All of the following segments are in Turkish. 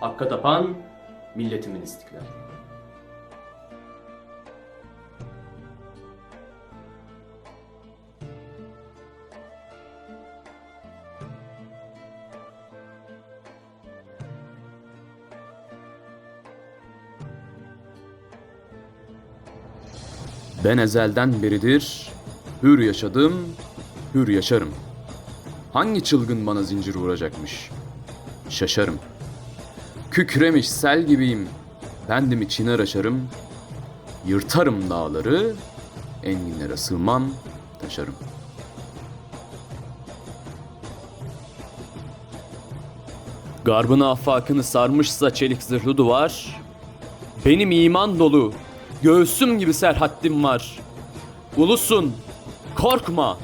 hakka tapan milletimin istiklal. Ben ezelden beridir hür yaşadım, hür yaşarım. Hangi çılgın bana zincir vuracakmış? Şaşarım. Kükremiş sel gibiyim. Bendimi çiner aşarım. Yırtarım dağları, enginlere sığmam, taşarım. Garbın afakını sarmışsa çelik zırhlı duvar, benim iman dolu, göğsüm gibi serhaddim var. Ulusun, korkma.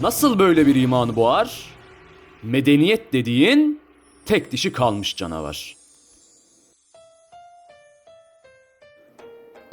Nasıl böyle bir imanı boğar? Medeniyet dediğin tek dişi kalmış canavar.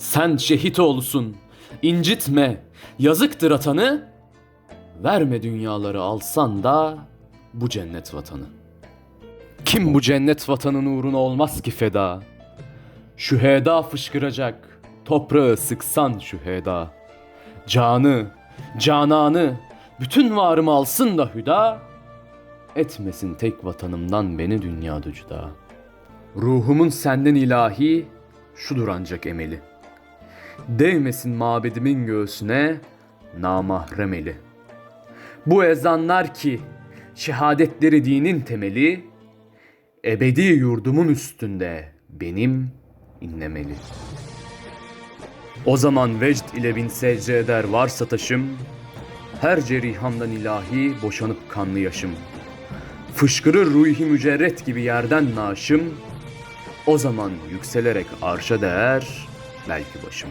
Sen şehit oğlusun, incitme, yazıktır atanı. Verme dünyaları alsan da bu cennet vatanı. Kim bu cennet vatanın uğruna olmaz ki feda? Şüheda fışkıracak, toprağı sıksan şüheda. Canı, cananı, bütün varımı alsın da hüda. Etmesin tek vatanımdan beni dünyada cüda. Ruhumun senden ilahi, şudur ancak emeli. Değmesin mabedimin göğsüne, namahrem eli. Bu ezanlar ki, şehadetleri dinin temeli, ebedi yurdumun üstünde benim inlemeli. O zaman vecd ile bin secde eder varsa taşım, her cerihamdan ilahi boşanıp kanlı yaşım. Fışkırır ruhi mücerret gibi yerden naşım, o zaman yükselerek arşa değer belki başım.